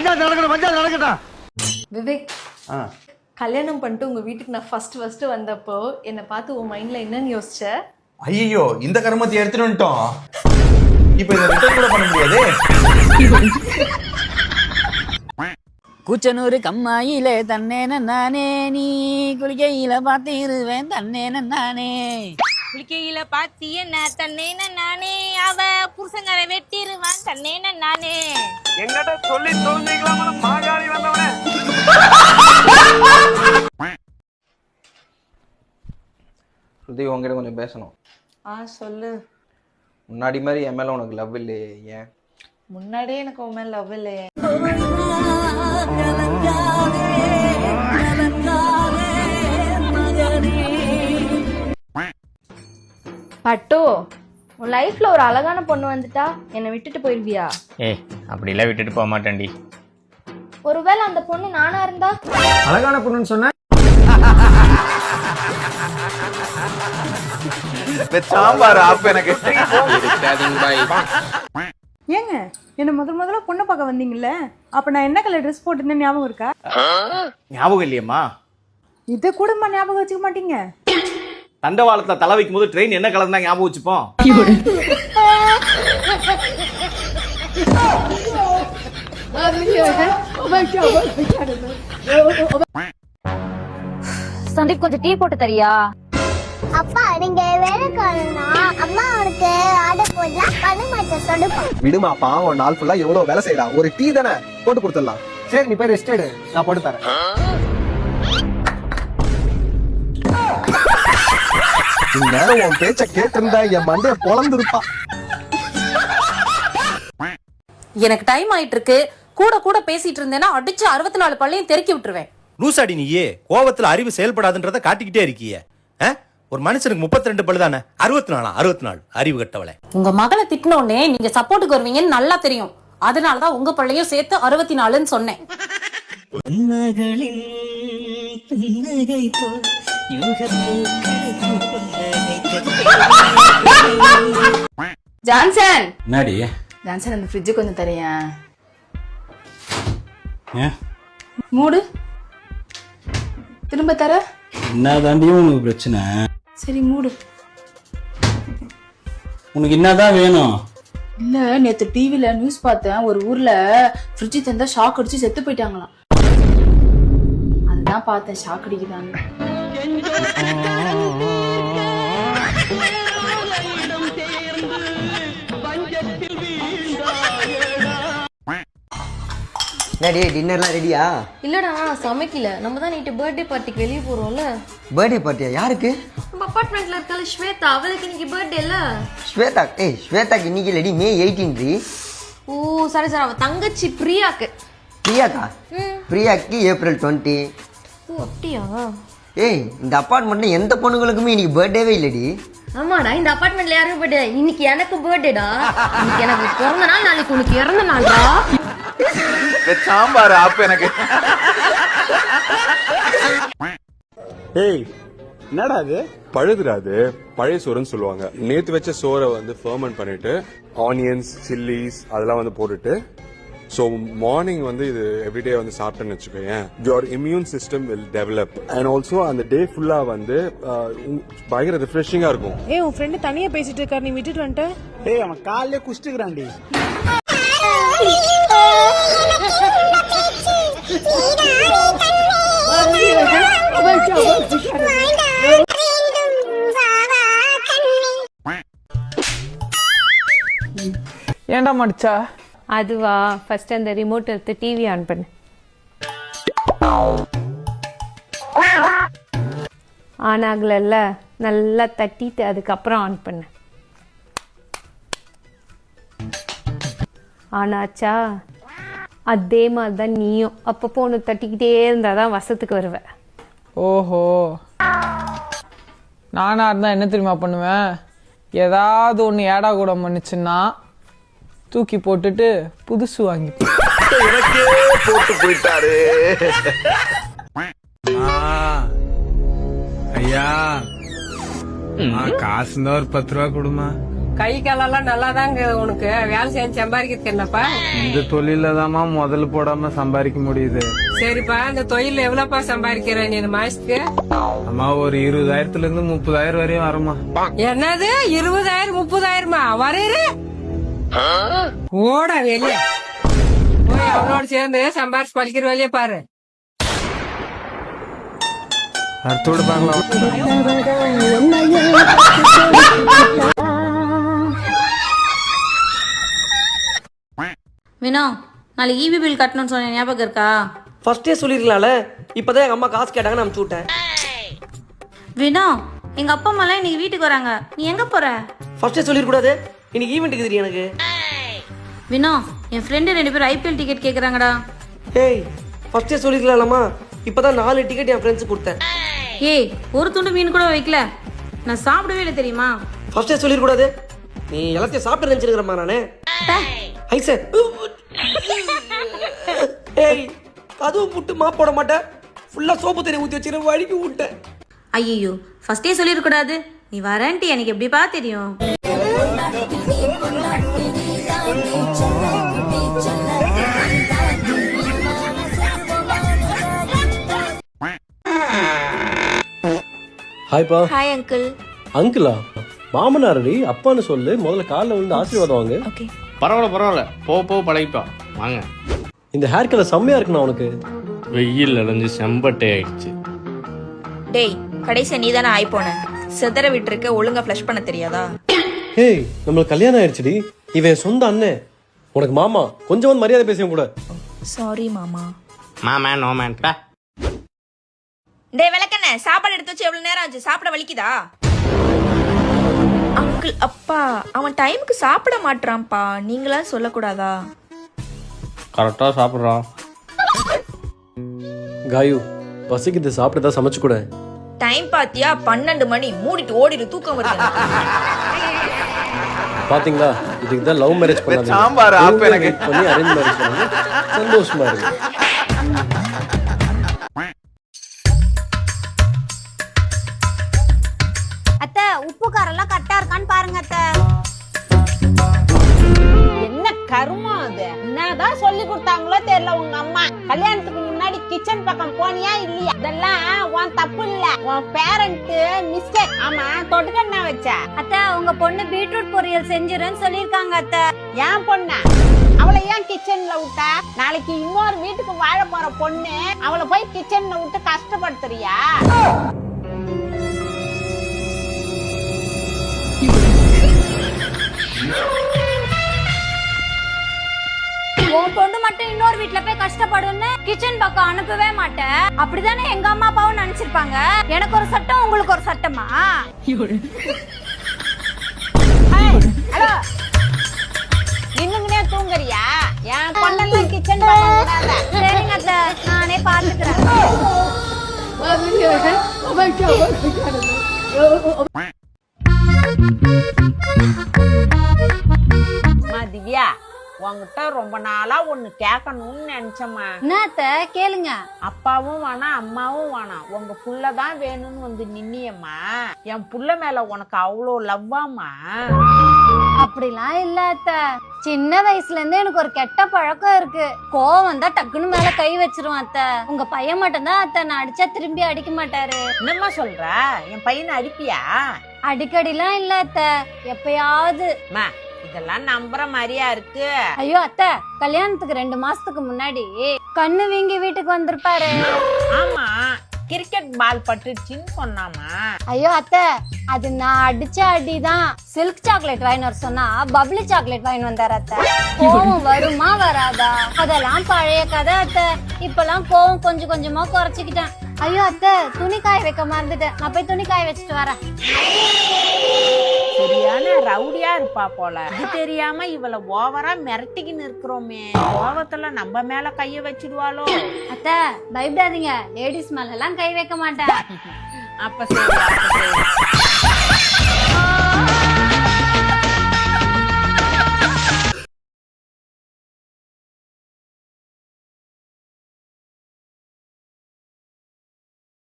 பஞ்சாயத்து நடக்கணும் பஞ்சாயத்து நடக்கட்டும். விவேக் ஆ. கல்யாணம் பண்ணிட்டு உங்க வீட்டுக்கு நான் ஃபர்ஸ்ட் ஃபர்ஸ்ட் வந்தப்போ என்னை பார்த்து உன் மைண்ட்ல என்னன்னு யோசிச்ச? ஐயோ இந்த கருமத்தை எடுத்துட்டு வந்துட்டோம். இப்போ இதை ரிட்டர்ன் கூட பண்ண முடியாது. கூச்சனூர் கம்மாயிலே தன்னேன நானே நீ குளிக்கையில பார்த்திருவேன் தன்னேன நானே. குளிக்கையில பாத்தி என்ன தன்னேன நானே? அவ புருஷங்கார வெட்டிருவான் தன்னேன நானே? எங்கிட்ட சொல்லி தோந்திக்கலாம் மாகாணி வந்தவனே? ஸ்ருதி உங்ககிட்ட கொஞ்சம் பேசணும். ஆ சொல்லு. முன்னாடி மாதிரி என் மேல உனக்கு லவ் இல்லையே ஏன்? முன்னாடியே எனக்கு உன் மேல லவ் இல்லையே. பட்டு உன் லைஃப்ல ஒரு அழகான பொண்ணு வந்துட்டா என்னை விட்டுட்டு போயிருவியா? ஏய் அப்படிலாம் விட்டுட்டு போக மாட்டேன்டி. ஒருவேளை அந்த பொண்ணு நானா இருந்தா? அழகான பொண்ணுன்னு சொன்ன? சாம்பார் ஆப் எனக்கு. ஏங்க என்ன முதல் முதல்ல பொண்ணை பார்க்க வந்தீங்கல்ல? அப்ப நான் என்ன கலர் ட்ரெஸ் போட்டிருந்தேன் ஞாபகம் இருக்கா? ஞாபகம் இல்லையம்மா. இதை கூடமா ஞாபகம் வச்சுக்க மாட்டீங்க. தண்டவாளத்துல தலை வைக்கும் போது ட்ரெயின் என்ன கலர் தான் ஞாபகம் வச்சுப்போம். சந்தீப் கொஞ்சம் டீ போட்டு தரியா? அப்பா நீங்க வேலைக்காரனா அம்மா உனக்கு ஆர்டர் போடலாம் பண்ண மாட்டேன் விடுமா பாவம் நாள் ஃபுல்லா எவ்வளவு வேலை செய்யறா ஒரு டீ தானே? போட்டு கொடுத்துடலாம். சரி நீ போய் ரெஸ்ட் எடு. நான் போட்டு தரேன். இந்நேரம் உன் பேச்ச கேட்டிருந்தா என் மண்டைய பொழந்திருப்பா. எனக்கு டைம் ஆயிட்டு இருக்கு கூட கூட பேசிட்டு இருந்தேன்னா அடிச்சு அறுபத்தி நாலு பள்ளையும் தெருக்கி விட்டுருவேன். லூசாடி நீயே கோவத்துல அறிவு செயல்படாதுன்றத காட்டிக்கிட்டே இருக்கியே? ஒரு மனுஷனுக்கு முப்பத்தி ரெண்டு பல்லு தானே? அறுபத்தி நாலா அறுபத்தி நாலு அறிவு கட்டவளே. உங்க மகளை திட்டினோடனே நீங்க சப்போர்ட்டுக்கு வருவீங்கன்னு நல்லா தெரியும். அதனாலதான் உங்க பள்ளையும் சேர்த்து அறுபத்தி நாலுன்னு சொன்னேன். ஜான்சன்! என்னடி? ஜான்சன் அந்த ஃப்ரிட்ஜ் கொஞ்சம் தரையா? ஏன் மூடு. திரும்ப தர. என்னதாண்டி உனக்கு பிரச்சனை? சரி மூடு. உனக்கு என்னதான் வேணும்? இல்ல நேத்து டிவில நியூஸ் பார்த்தேன். ஒரு ஊர்ல ஃப்ரிட்ஜ் தந்தா ஷாக் அடிச்சு செத்து போயிட்டாங்களாம். அதுதான் பார்த்தேன் ஷாக் அடிக்குதான்னு டேடி டின்னர்லாம் ரெடியா இல்லடா சமைக்கல. நம்ம தான் நைட்டு பர்த்டே பார்ட்டிக்கு வெளியே போறோம்ல. பர்த்டே பார்ட்டியா யாருக்கு? நம்ம அபார்ட்மெண்ட்ல இருக்கால ஸ்வேதா. அவளுக்கு இன்னைக்கு பர்த்டேல ஸ்வேதா ஏய் ஸ்வேதாக்கு இன்னைக்கு இல்லடி மே எயிட்டீன் ரி ஓ சரி சரி. அவ தங்கச்சி பிரியாக்கு. பிரியாக்கா? பிரியாக்கு ஏப்ரல் டுவெண்ட்டி ஓ அப்படியா ஏய் இந்த அப்பார்ட்மெண்ட்ல எந்த பொண்ணுங்களுக்குமே இன்னைக்கு பர்த்டேவே இல்லடி. ஆமாடா இந்த அபார்ட்மெண்ட்ல யாரும் பர்த்டே இன்னைக்கு எனக்கு பர்த்டேடா இன்னைக்கு எனக்கு பிறந்த நாள் நாளைக்கு உனக்கு இறந்த நாள்டா. சாம்பார் ஆப் எனக்கு. ஏய் என்னடா அது பழுதுடா அது. பழைய சோறுன்னு சொல்லுவாங்க. நேத்து வச்ச சோறை வந்து ஃபர்மன் பண்ணிட்டு ஆனியன்ஸ் சில்லிஸ் அதெல்லாம் வந்து போட்டுட்டு ஸோ மார்னிங் வந்து இது எவ்ரிடே வந்து சாப்பிட்டேன்னு வச்சுக்கோயேன். Your immune system will develop and also அந்த டே ஃபுல்லா வந்து பயங்கர ரிஃப்ரெஷிங்கா இருக்கும். ஏய் உன் ஃப்ரெண்டு தனியா பேசிட்டு இருக்காரு நீ விட்டுட்டு வந்துட்ட. ஏய் அவன் காலையிலே குஷ்டுக்கிறான்டி ஏன்டா மடிச்சா? அதுவா? ஃபர்ஸ்ட் அந்த ரிமோட் எடுத்து டிவி ஆன் பண்ணு. ஆன் ஆகலல்ல? நல்லா தட்டிட்டு அதுக்கப்புறம் ஆன் பண்ணு. ஆனாச்சா அதே மாதிரி தான் நீயும். அப்பப்போ ஒன்று தட்டிக்கிட்டே இருந்தால் தான் வசத்துக்கு வருவ. ஓஹோ. நானாக இருந்தால் என்ன தெரியுமா பண்ணுவேன் ஏதாவது ஒன்று ஏடா கூட பண்ணுச்சுன்னா தூக்கி போட்டுட்டு புதுசு வாங்கிப்பேன் போட்டு போயிட்டாரு. ஐயா. காசு ஒரு பத்து ரூபா கொடுமா. கை காலெல்லாம் நல்லா தாங்க உனக்கு. வேலை செஞ்சு சம்பாதிக்கிறது என்னப்பா? இந்த தொழில தாம்மா முதல்ல போடாம சம்பாதிக்க முடியுது. சரிப்பா இந்த தொழில் எவ்வளவுப்பா சம்பாதிக்கிற நீ இந்த மாசத்துக்கு? அம்மா ஒரு இருபதாயிரத்துல இருந்து முப்பதாயிரம் வரையும் வருமா என்னது? இருபதாயிரம் முப்பதாயிரமா? வரையறு? ஓட வெளிய. போய் அவனோட சேர்ந்து சம்பாரிச்சு பழிக்கிற வேலையை பாரு. அடுத்தோடு பார்க்கலாம். வினோ நாளைக்கு இபி பில் கட்டணும்னு சொன்ன ஞாபகம் இருக்கா? ஃபர்ஸ்டே சொல்லிருக்கலாம்ல இப்பதான் எங்க அம்மா காசு கேட்டாங்கன்னு அமுச்சு விட்டேன். வினோ எங்க அப்பா அம்மாலாம் இன்னைக்கு வீட்டுக்கு வராங்க. நீ எங்க போற? ஃபர்ஸ்டே சொல்லிருக்கூடாது இன்னைக்கு ஈவெண்ட்டுக்கு தெரியும் எனக்கு. வினோ என் ஃப்ரெண்டு ரெண்டு பேரும் ஐபிஎல் டிக்கெட் கேக்குறாங்கடா. ஏய் ஃபர்ஸ்டே சொல்லிருக்கலாமா இப்பதான் நாலு டிக்கெட் என் ஃப்ரெண்ட்ஸ் கொடுத்தேன். ஏய் ஒரு துண்டு மீன் கூட வைக்கல. நான் சாப்பிடவே இல்லை தெரியுமா? ஃபர்ஸ்டே சொல்லிருக்கூடாது நீ எல்லாத்தையும் சாப்பிட்டு நினைச்சிருக்கிறமா நானு. ஐ சார் ஏய் கதவு புட்டு மாப் போட மாட்டேன். ஃபுல்லா சோப்பு தண்ணி ஊத்தி வச்சிருக்க வழிக்கு விட்டேன். ஐயோ ஃபர்ஸ்டே சொல்லிருக்கூடாது நீ வரேன்ட்டு எனக்கு எப்படிப்பா தெரியும்? ஹாய்ப்பா ஹாய் அங்கிள் அங்கிளா மாமனாரடி அப்பான்னு சொல்லு. முதல்ல காலில் விழுந்து ஆசீர்வாதம் வாங்க. ஓகே பரவாயில்ல பரவாயில்ல. போக போக பழகிப்பா. வாங்க. இந்த ஹேர் கலர் செம்மையா இருக்குண்ணா உனக்கு. வெயில் அடைஞ்சு செம்பட்டை ஆயிடுச்சு. டேய் கடைசியா நீ தானே ஆய் போன செதற விட்டுருக்க ஒழுங்கா ஃப்ளஷ் பண்ண தெரியாதா? ஹேய் நம்மளுக்கு கல்யாணம் ஆயிடுச்சுடி இவன் சொந்த அண்ணன். உனக்கு மாமா கொஞ்சம் வந்து மரியாதை பேசுவேன் கூட. சாரி மாமா. மாமா நோ மேன் பா. டேய் விளக்கண்ண சாப்பாடு எடுத்து வச்சு எவ்வளவு நேரம் ஆச்சு? சாப்பிட வலிக்குதா? அங்கிள் அப்பா அவன் டைமுக்கு சாப்பிட மாட்றான்ப்பா. நீங்களா சொல்லக்கூடாதா? கரெக்டாக சாப்பிட்றான். காயு பசிக்குது சாப்பிட்டு தான் சமைச்சு கூட. டைம் பாத்தியா? பன்னெண்டு மணி. மூடிட்டு ஓடிடு தூக்கம் வருது. பாத்தீங்களா? இதுக்கு தான் லவ் மேரேஜ் பண்ணாதீங்க. சாம்பார் ஆப்பு எனக்கு. பண்ணி அரேஞ்ச் மேரேஜ் பண்ணுங்க சந்தோஷமா இருக்கு அத்தை உப்பு காரெல்லாம் கரெக்டா இருக்கான்னு பாருங்க அத்தை. என்ன கருமம் அது? என்னதான் சொல்லி கொடுத்தாங்களோ தெரியல உங்க அம்மா. கல்யாணத்துக்கு முன்னாடி கிச்சன் பக்கம் போனியா இல்லையா? இதெல்லாம் உன் தப்பு இல்ல. உன் பேரண்ட் மிஸ்டேக் ஆமா தொட்டுக்க என்ன வச்ச? அத்தை உங்க பொண்ணு பீட்ரூட் பொரியல் செஞ்சிருன்னு சொல்லிருக்காங்க அத்தை. ஏன் பொண்ண? அவளை ஏன் கிச்சன்ல விட்ட? நாளைக்கு இன்னொரு வீட்டுக்கு வாழ போற பொண்ணு அவளை போய் கிச்சன்ல விட்டு கஷ்டப்படுத்துறியா? உன் பொண்ணு மட்டும் இன்னொரு வீட்ல போய் கஷ்டப்படும்னு கிச்சன் பக்கம் அனுப்பவே மாட்டேன். அப்படிதானே எங்க அம்மா அப்பாவும் நினைச்சிருப்பாங்க? எனக்கு ஒரு சட்டம் உங்களுக்கு ஒரு சட்டமா? ஹலோ. நின்னுங்கனே தூங்குறியா? என் பொண்ணெல்லாம் கிச்சன் சரிங்க அத்தை. நானே பாத்துக்கிறேன். திவ்யா உன்கிட்ட ரொம்ப நாளா ஒண்ணு கேட்கணும்னு நினைச்சம்மா. என்ன அத்தை கேளுங்க. அப்பாவும் வேணாம் அம்மாவும் வேணாம் உங்க புள்ள தான் வேணும்னு வந்து நின்னியம்மா. என் புள்ள மேல உனக்கு அவ்வளோ லவ்வாமா அப்படிலாம் இல்ல அத்தை சின்ன வயசுல இருந்து எனக்கு ஒரு கெட்ட பழக்கம் இருக்கு. கோவம் வந்தா டக்குன்னு மேல கை வச்சிருவேன் அத்தை. உங்க பையன் மட்டும் தான் அத்தை. நான் அடிச்சா திரும்பி அடிக்க மாட்டாரு. என்னம்மா சொல்ற? என் பையனை அடிப்பியா? அடிக்கடிலாம் இல்ல அத்தை. எப்பயாவது. இதெல்லாம் நம்புற மாதிரியா இருக்கு. ஐயோ அத்தை கல்யாணத்துக்கு ரெண்டு மாசத்துக்கு முன்னாடி கண்ணு வீங்கி வீட்டுக்கு வந்திருப்பாரு. ஆமா கிரிக்கெட் பால் பட்டுச்சுன்னு சொன்னாமா. ஐயோ அத்தை அது நான் அடிச்ச அடிதான். சில்க் சாக்லேட் வாங்கி வர சொன்னா பப்ளி சாக்லேட் வாங்கி வந்தார் அத்தை. கோவம் வருமா வராதா? அதெல்லாம் பழைய கதை அத்தை. இப்பெல்லாம் கோவம் கொஞ்சம் கொஞ்சமா குறைச்சிக்கிட்டேன். ஐயோ அத்தை துணி காய வைக்க மறந்துட்டேன். நான் போய் துணி காய வச்சுட்டு வரேன். சரியான ரவுடியா இருப்பா போல. இது தெரியாம இவள ஓவரா மிரட்டிக்கின்னு இருக்கிறோமே. கோவத்துல நம்ம மேல கைய வச்சிடுவாளோ? அத்தை பயப்படாதீங்க. லேடிஸ் மேல எல்லாம் கை வைக்க மாட்டேன். அப்ப சரி அப்ப சரி.